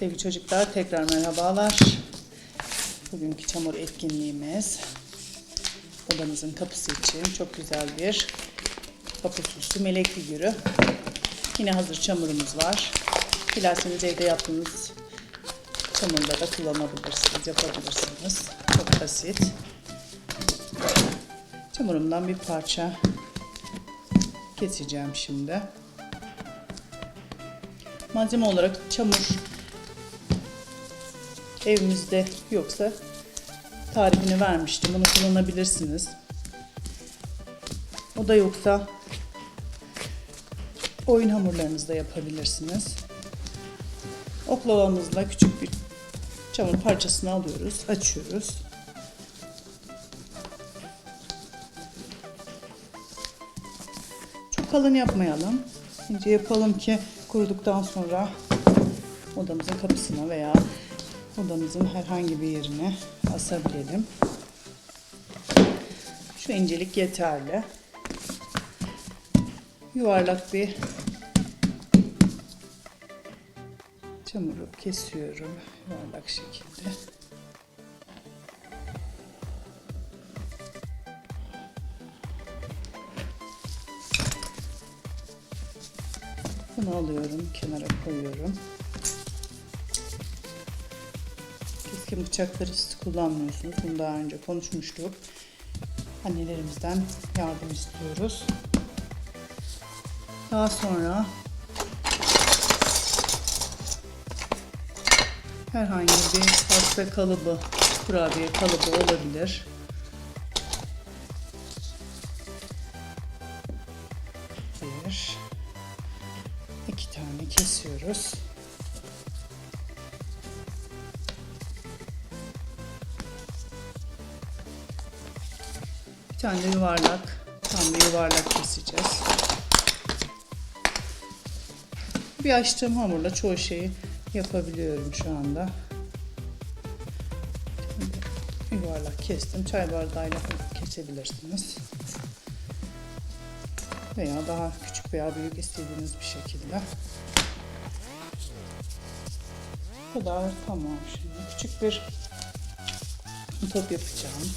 Sevgili çocuklar tekrar merhabalar. Bugünkü çamur etkinliğimiz odamızın kapısı için çok güzel bir kapı süslü melek figürü. Yine hazır çamurumuz var. Dilerseniz evde yaptığınız çamurla da kullanabilirsiniz, yapabilirsiniz. Çok basit. Çamurumdan bir parça keseceğim şimdi. Malzeme olarak çamur evimizde yoksa tarifini vermiştim. Bunu kullanabilirsiniz. O da yoksa oyun hamurlarınızda yapabilirsiniz. Oklavamızla küçük bir çamur parçasını alıyoruz, açıyoruz. Çok kalın yapmayalım. İnce yapalım ki kuruduktan sonra odamızın kapısına veya odamızın herhangi bir yerine asabilelim. Şu incelik yeterli. Yuvarlak bir çamuru kesiyorum yuvarlak şekilde. Bunu alıyorum, kenara koyuyorum. Keskin bıçakları siz kullanmıyorsunuz. Bunu daha önce konuşmuştuk. Annelerimizden yardım istiyoruz. Daha sonra herhangi bir pasta kalıbı, kurabiye kalıbı olabilir. Bir, iki tane kesiyoruz. Tane yuvarlak, tam bir yuvarlak keseceğiz. Bir açtığım hamurla çoğu şeyi yapabiliyorum şu anda. Yuvarlak kestim. Çay bardağıyla kesebilirsiniz. Veya daha küçük veya büyük istediğiniz bir şekilde. Bu kadar tamam şimdi. Küçük bir top yapacağım.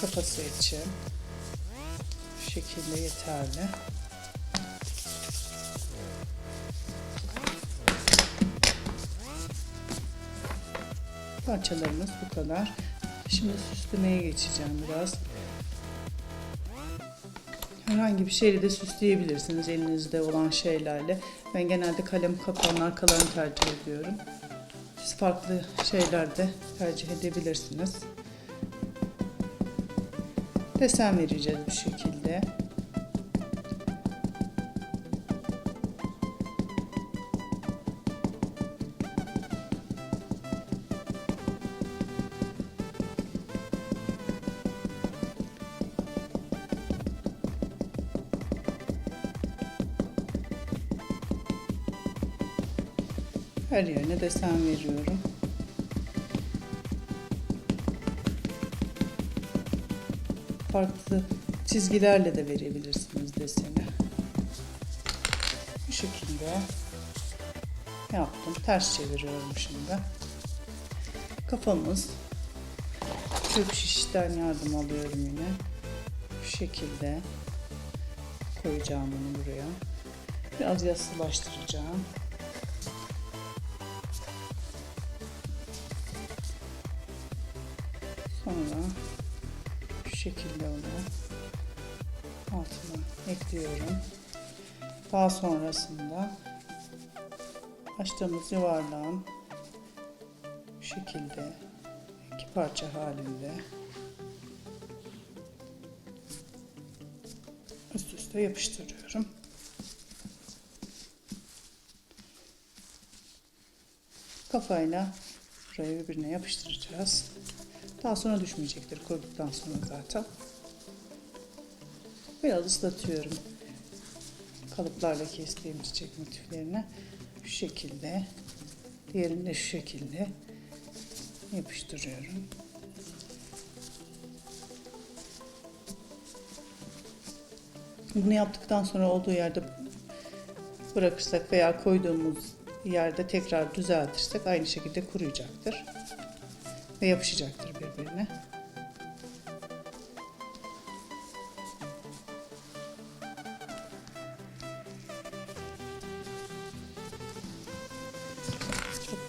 Kafası için. Bu şekilde yeterli. Parçalarımız bu kadar. Şimdi süslemeye geçeceğim biraz. Herhangi bir şeyle de süsleyebilirsiniz elinizde olan şeylerle. Ben genelde kalem kapağının arkalarını tercih ediyorum. Siz farklı şeyler de tercih edebilirsiniz. Desen vereceğiz bu şekilde. Her yerine desen veriyorum. Farklı çizgilerle de verebilirsiniz deseni. Bu şekilde yaptım. Ters çeviriyorum şimdi. Kafamız çöp şişten yardım alıyorum yine. Bu şekilde koyacağım bunu buraya. Biraz yassılaştıracağım. Sonra şu şekilde altına ekliyorum. Daha sonrasında açtığımız yuvarlağın bu şekilde iki parça halinde üst üste yapıştırıyorum. Kafayla burayı birbirine yapıştıracağız. Daha sonra düşmeyecektir kuruduktan sonra zaten. Biraz ıslatıyorum. Kalıplarla kestiğim çiçek motiflerini şu şekilde diğerini de şu şekilde yapıştırıyorum. Bunu yaptıktan sonra olduğu yerde bırakırsak veya koyduğumuz yerde tekrar düzeltirsek aynı şekilde kuruyacaktır. Ve yapışacaktır birbirine.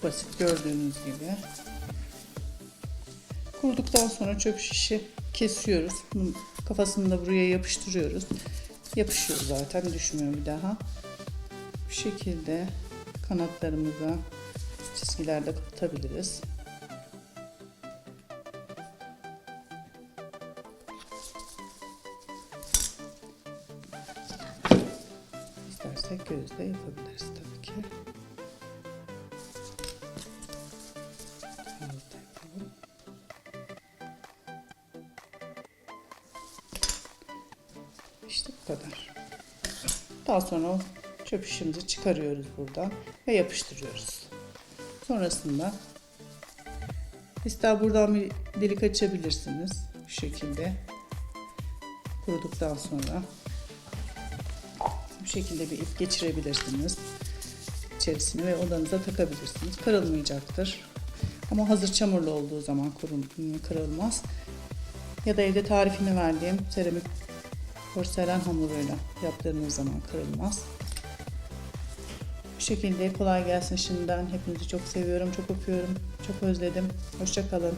Basit gördüğünüz gibi. Kuruduktan sonra çöp şişi kesiyoruz. Bunun kafasını da buraya yapıştırıyoruz. Yapışıyor zaten düşmüyor bir daha. Bu şekilde kanatlarımıza çizgiler de katabiliriz. İstersek gözle yapabiliriz tabii ki. İşte bu kadar. Daha sonra o çöp şişimizi çıkarıyoruz buradan ve yapıştırıyoruz. Sonrasında ister buradan bir delik açabilirsiniz bu şekilde. Kuruduktan sonra bu şekilde bir ip geçirebilirsiniz içerisine ve odanıza takabilirsiniz. Kırılmayacaktır. Ama hazır çamurlu olduğu zaman kırılmaz. Ya da evde tarifini verdiğim seramik porselen hamuruyla yaptığınız zaman kırılmaz. Bu şekilde kolay gelsin şimdiden. Hepinizi çok seviyorum, çok öpüyorum, çok özledim. Hoşça kalın.